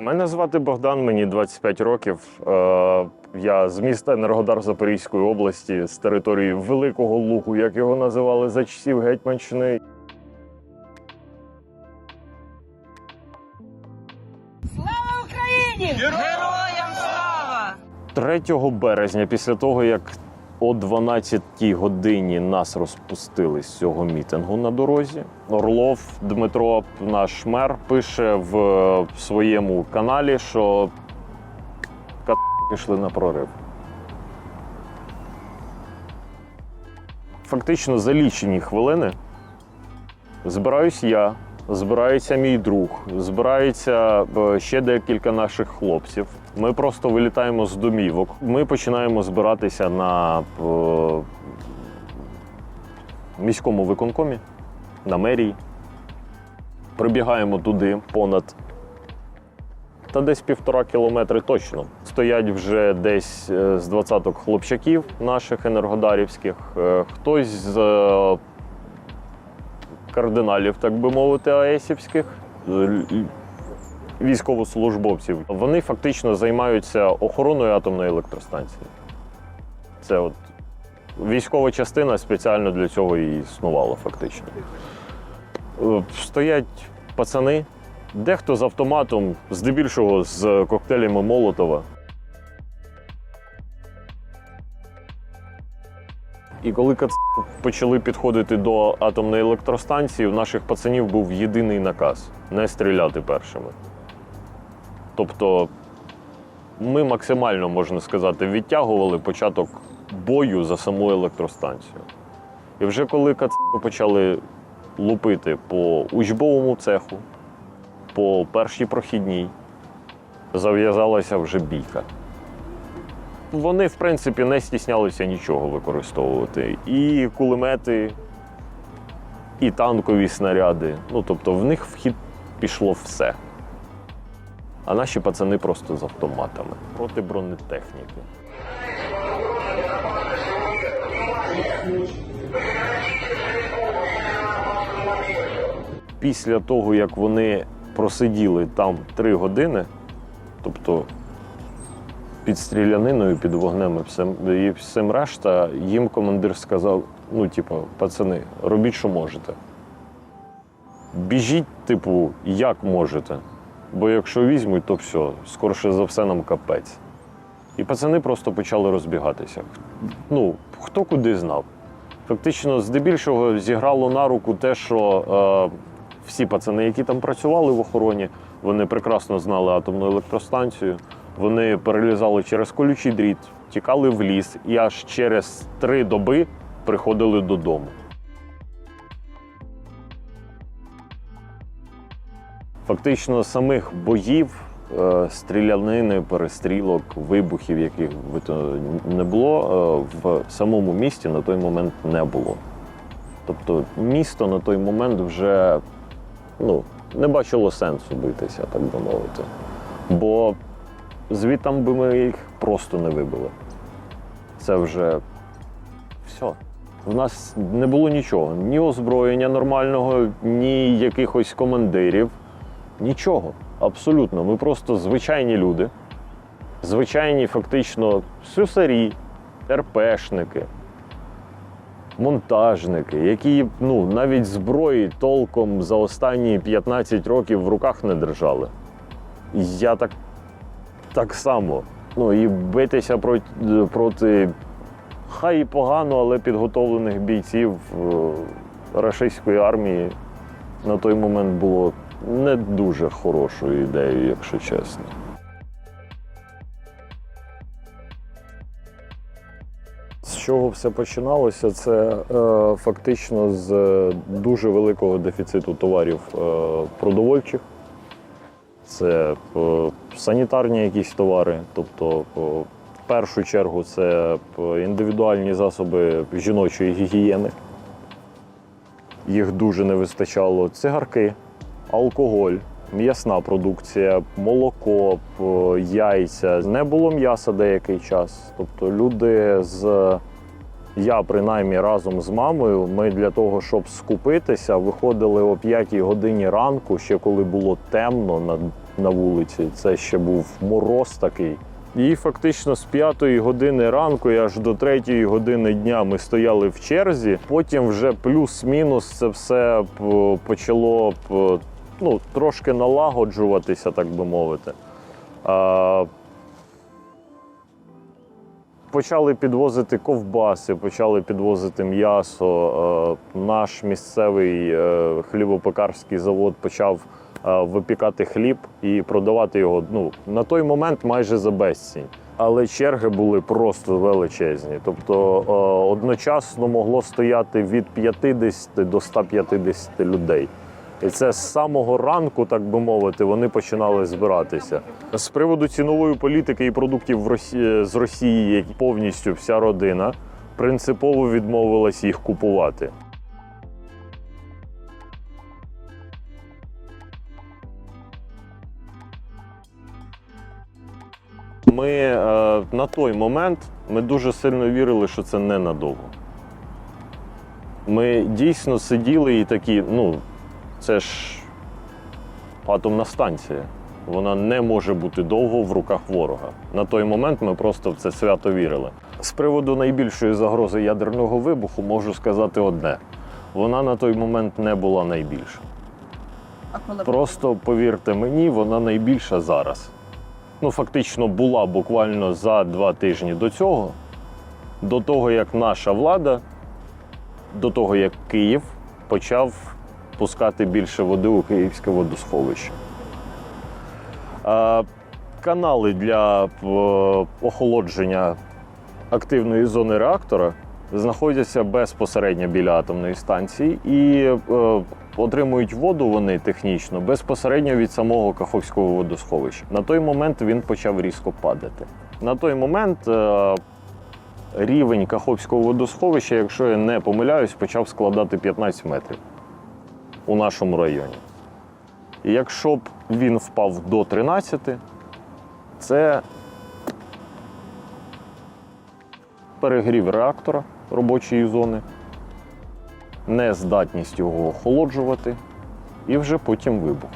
Мене звати Богдан, мені 25 років. Е, Я з міста Енергодар Запорізької області, з території Великого Лугу, як його називали за часів Гетьманщини. Слава Україні! Героям слава! 3 березня, після того, як о 12 годині нас розпустили з цього мітингу на дорозі, Орлов Дмитро, наш мер, пише в своєму каналі, що «Ка- пішли на прорив. Фактично за лічені хвилини збираюсь я, збирається мій друг, збирається е, ще декілька наших хлопців. Ми просто вилітаємо з домівок. Ми починаємо збиратися на е, міському виконкомі, на мерії. Прибігаємо туди понад та десь півтора кілометри точно. Стоять вже десь е, з двадцяток хлопчаків наших енергодарівських. Хтось з кардиналів, так би мовити, АЕСівських. е, Військовослужбовців. Вони фактично займаються охороною атомної електростанції. Це от військова частина спеціально для цього і існувала, фактично. Е, Стоять пацани, дехто з автоматом, здебільшого з коктейлями Молотова. І коли кац... почали підходити до атомної електростанції, у наших пацанів був єдиний наказ не стріляти першими. Тобто ми максимально, можна сказати, відтягували початок бою за саму електростанцію. І вже коли кац... почали лупити по учбовому цеху, по першій прохідній, зав'язалася вже бійка. Вони, в принципі, не стіснялися нічого використовувати. І кулемети, і танкові снаряди. Ну, тобто, в них в хід пішло все. А наші пацани просто з автоматами проти бронетехніки. Після того, як вони просиділи там три години, тобто під стріляниною, під вогнем і всім, і всім решта, їм командир сказав: ну, типу, пацани, робіть, що можете. Біжіть, типу, як можете. Бо якщо візьмуть, то все, скорше за все нам капець. І пацани просто почали розбігатися. Ну, хто куди знав. Фактично, здебільшого зіграло на руку те, що е, всі пацани, які там працювали в охороні, вони прекрасно знали атомну електростанцію. Вони перелізали через колючий дріт, тікали в ліс і аж через три доби приходили додому. Фактично самих боїв, е, стрілянини, перестрілок, вибухів, яких не було, е, в самому місті на той момент не було. Тобто місто на той момент вже ну, не бачило сенсу битися, так би мовити. Бо звідтам би ми їх просто не вибили. Це вже все. У нас не було нічого, ні озброєння нормального, ні якихось командирів. Нічого. Абсолютно. Ми просто звичайні люди, звичайні фактично слюсарі, РПшники, монтажники, які ну, навіть зброї толком за останні 15 років в руках не держали. Я так, так само. Ну і битися проти, проти хай і погано, але підготовлених бійців е, рашистської армії на той момент було не дуже хорошою ідеєю, якщо чесно. З чого все починалося? Це е, фактично з е, дуже великого дефіциту товарів е, продовольчих. Це е, санітарні якісь товари, тобто е, в першу чергу це е, індивідуальні засоби жіночої гігієни. Їх дуже не вистачало. Цигарки, алкоголь, м'ясна продукція, молоко, яйця. Не було м'яса деякий час. Тобто люди з. Я принаймні разом з мамою. Ми для того, щоб скупитися, виходили о 5 годині ранку, ще коли було темно на, на вулиці. Це ще був мороз такий. І фактично з п'ятої години ранку і аж до третьої години дня ми стояли в черзі. Потім вже плюс-мінус це все п- почало п- ну, трошки налагоджуватися, так би мовити. А, Почали підвозити ковбаси, почали підвозити м'ясо. Наш місцевий е, хлібопекарський завод почав е, випікати хліб і продавати його ну, на той момент майже за безцінь. Але черги були просто величезні. Тобто е, одночасно могло стояти від 50 до 150 людей. І це з самого ранку, так би мовити, вони починали збиратися. З приводу цінової політики і продуктів в Росі- з Росії, які повністю вся родина принципово відмовилась їх купувати. Ми е, на той момент ми дуже сильно вірили, що це ненадовго. Ми дійсно сиділи і такі, ну, це ж атомна станція. Вона не може бути довго в руках ворога. На той момент ми просто в це свято вірили. З приводу найбільшої загрози ядерного вибуху можу сказати одне: вона на той момент не була найбільша. Просто повірте мені, вона найбільша зараз. Ну, фактично, була буквально за два тижні до цього, до того, як наша влада, до того, як Київ почав пускати більше води у Київське водосховище. Канали для е, охолодження активної зони реактора знаходяться безпосередньо біля атомної станції і е, отримують воду вони технічно безпосередньо від самого Каховського водосховища. На той момент він почав різко падати. На той момент е, рівень Каховського водосховища, якщо я не помиляюсь, почав складати 15 метрів у нашому районі. І якщо б він впав до 13, це перегрів реактора робочої зони, нездатність його охолоджувати і вже потім вибух.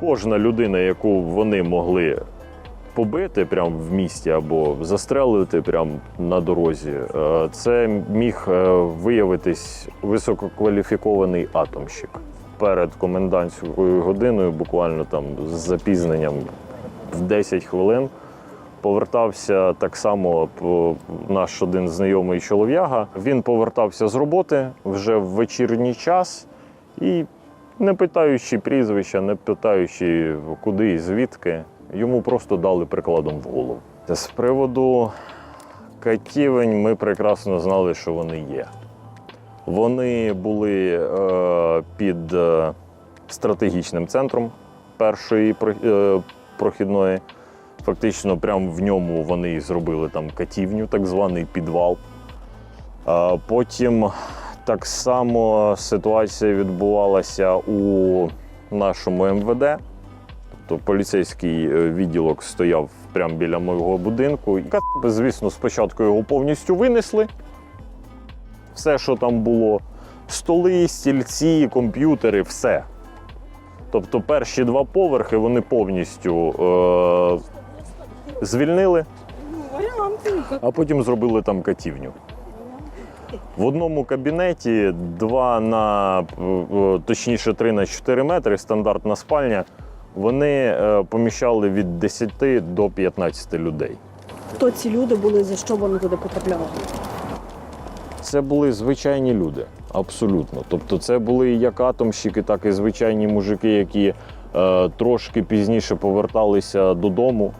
Кожна людина, яку вони могли побити прямо в місті або застрелити прямо на дорозі, е, це міг е, виявитись висококваліфікований атомщик. Перед комендантською годиною, буквально там з запізненням в 10 хвилин, повертався так само наш один знайомий чолов'яга. Він повертався з роботи вже в вечірній час і, не питаючи прізвища, не питаючи куди і звідки, йому просто дали прикладом в голову. З приводу катівень ми прекрасно знали, що вони є. Вони були е, під е, стратегічним центром першої е, прохідної. Фактично, прямо в ньому вони зробили там катівню, так званий підвал. А потім так само ситуація відбувалася у нашому МВД. Тобто поліцейський е, відділок стояв прямо біля мого будинку. І, звісно, спочатку його повністю винесли. Все, що там було: столи, стільці, комп'ютери, все. Тобто перші два поверхи вони повністю е- звільнили, а потім зробили там катівню. В одному кабінеті два на е, точніше 3 на 4 метри, стандартна спальня. Вони е, поміщали від 10 до 15 людей. Хто ці люди були, за що вони туди потрапляли? Це були звичайні люди, абсолютно. Тобто, це були як атомщики, так і звичайні мужики, які е, трошки пізніше поверталися додому.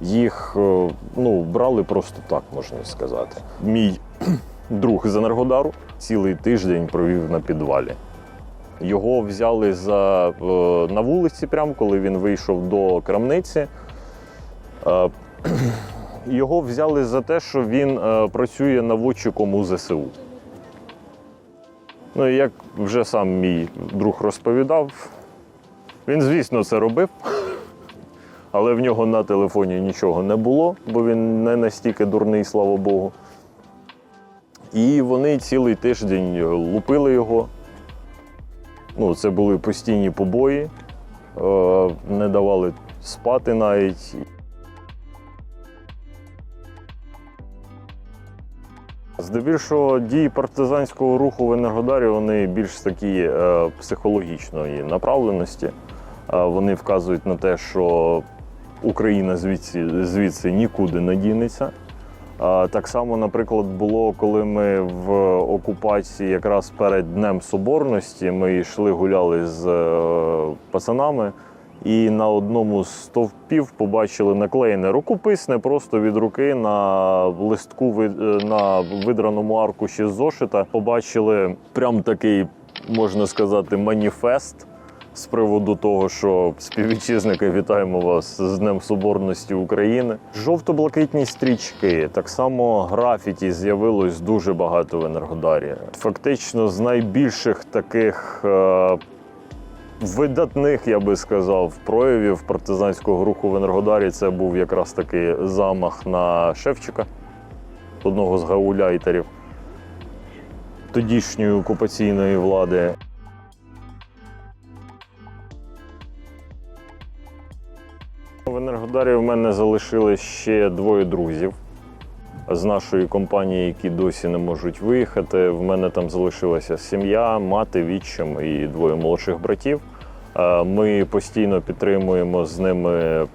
Їх е, ну, брали просто так, можна сказати. Мій друг з Енергодару цілий тиждень провів на підвалі. Його взяли за, е, на вулиці, прямо коли він вийшов до крамниці. Е, його взяли за те, що він е, працює наводчиком у ЗСУ. Ну як вже сам мій друг розповідав, він, звісно, це робив. але в нього на телефоні нічого не було, бо він не настільки дурний, слава Богу. І вони цілий тиждень лупили його. Ну, це були постійні побої, е, не давали спати навіть. Здебільшого дії партизанського руху в Енергодарі вони більш такі е, психологічної направленості. Е, вони вказують на те, що Україна звідси, звідси нікуди не дінеться. Так само, наприклад, було, коли ми в окупації якраз перед Днем Соборності ми йшли гуляли з е, пацанами. І на одному з стовпів побачили наклеєне рукописне просто від руки на листку е, на видраному аркуші зошита. Побачили прям такий, можна сказати, маніфест з приводу того, що співвітчизники вітаємо вас з Днем Соборності України. Жовто-блакитні стрічки, так само графіті з'явилось дуже багато в Енергодарі. Фактично з найбільших таких. е, видатних, я би сказав, проявів партизанського руху в Енергодарі це був якраз таки замах на Шевчика, одного з гауляйтерів тодішньої окупаційної влади. В в мене залишилось ще двоє друзів з нашої компанії, які досі не можуть виїхати. В мене там залишилася сім'я, мати, відчим і двоє молодших братів. Е, Ми постійно підтримуємо з ними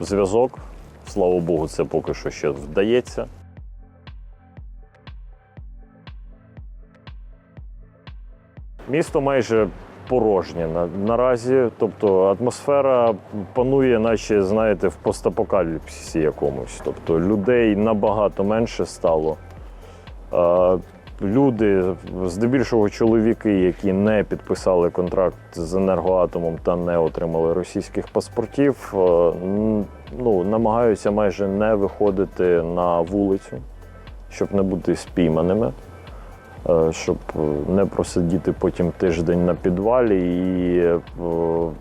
зв'язок. Слава Богу, це поки що ще вдається. Місто майже порожнє на, наразі. Тобто атмосфера панує, наче знаєте, в постапокаліпсисі якомусь. Тобто людей набагато менше стало. Е, Люди, здебільшого чоловіки, які не підписали контракт з енергоатомом та не отримали російських паспортів, е, ну, намагаються майже не виходити на вулицю, щоб не бути спійманими, щоб е, не просидіти потім тиждень на підвалі і е,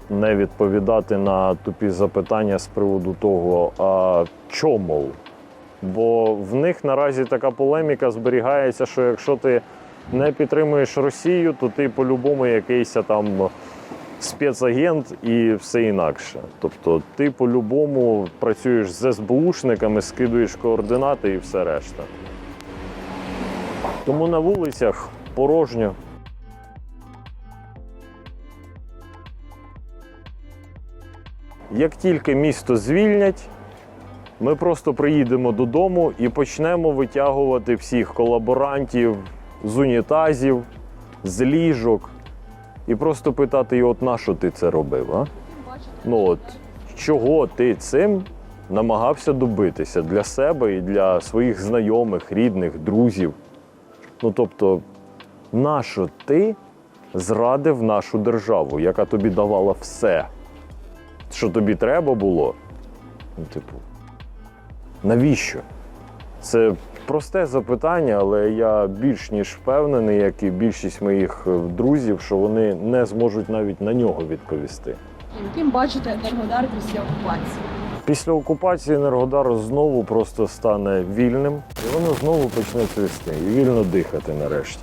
не відповідати на тупі запитання з приводу того, а чому? Бо в них наразі така полеміка зберігається, що якщо ти не підтримуєш Росію, то ти по-любому якийсь там спецагент і все інакше. Тобто ти по-любому працюєш з СБУшниками, скидуєш координати і все решта. Тому на вулицях порожньо. Як тільки місто звільнять, ми просто приїдемо додому і почнемо витягувати всіх колаборантів з унітазів, з ліжок, і просто питати його, от на що ти це робив? А? Ну от чого ти цим намагався добитися для себе і для своїх знайомих, рідних, друзів? Ну тобто, нащо ти зрадив нашу державу, яка тобі давала все, що тобі треба було? Ну, типу, навіщо? Це просте запитання, але я більш ніж впевнений, як і більшість моїх е, друзів, що вони не зможуть навіть на нього відповісти. Яким бачите Енергодар після окупації? Після окупації Енергодар знову просто стане вільним, і воно знову почне цвісти і вільно дихати нарешті.